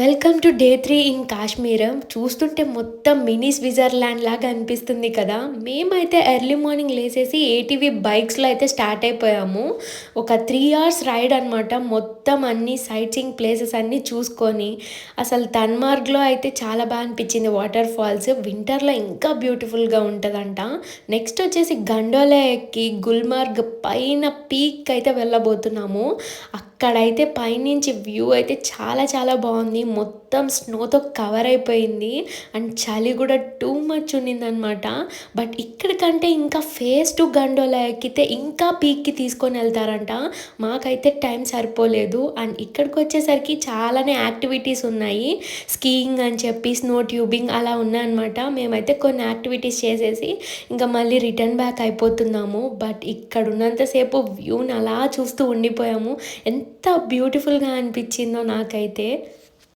Welcome to day three in Kashmir చూస్తుంటే మొత్తం mini Switzerland లాగా అనిపిస్తుంది కదా. మేమైతే ఎర్లీ మార్నింగ్ లేసేసి ఏటీవీ బైక్స్లో అయితే స్టార్ట్ అయిపోయాము. ఒక త్రీ అవర్స్ రైడ్ అనమాట మొత్తం అన్ని సైట్ సీయింగ్ ప్లేసెస్ అన్నీ చూసుకొని అసలు తన్మార్గ్లో అయితే చాలా బాగా అనిపించింది వాటర్ ఫాల్స్ వింటర్లో ఇంకా బ్యూటిఫుల్గా ఉంటుందంట. నెక్స్ట్ వచ్చేసి గండోలా ఎక్కి గుల్మార్గ్ పైన పీక్ అయితే వెళ్ళబోతున్నాము. అక్కడైతే పైనుంచి వ్యూ అయితే చాలా చాలా బాగుంది. మొత్తం స్నోతో కవర్ అయిపోయింది. అండ్ చలి కూడా టూ మచ్ ఉన్నిందనమాట. బట్ ఇక్కడికంటే ఇంకా ఫేస్ టు గండోలా ఎక్కితే ఇంకా పీక్కి తీసుకొని వెళ్తారంట. మాకైతే టైం సరిపోలేదు. అండ్ ఇక్కడికి వచ్చేసరికి చాలానే యాక్టివిటీస్ ఉన్నాయి. స్కీయింగ్ అని చెప్పి స్నో ట్యూబింగ్ అలా ఉన్నాయన్నమాట. మేమైతే కొన్ని యాక్టివిటీస్ చేసేసి ఇంకా మళ్ళీ రిటర్న్ బ్యాక్ అయిపోతున్నాము. బట్ ఇక్కడ ఉన్నంతసేపు వ్యూని అలా చూస్తూ ఉండిపోయాము. ఎంత బ్యూటిఫుల్గా అనిపించిందో నాకైతే.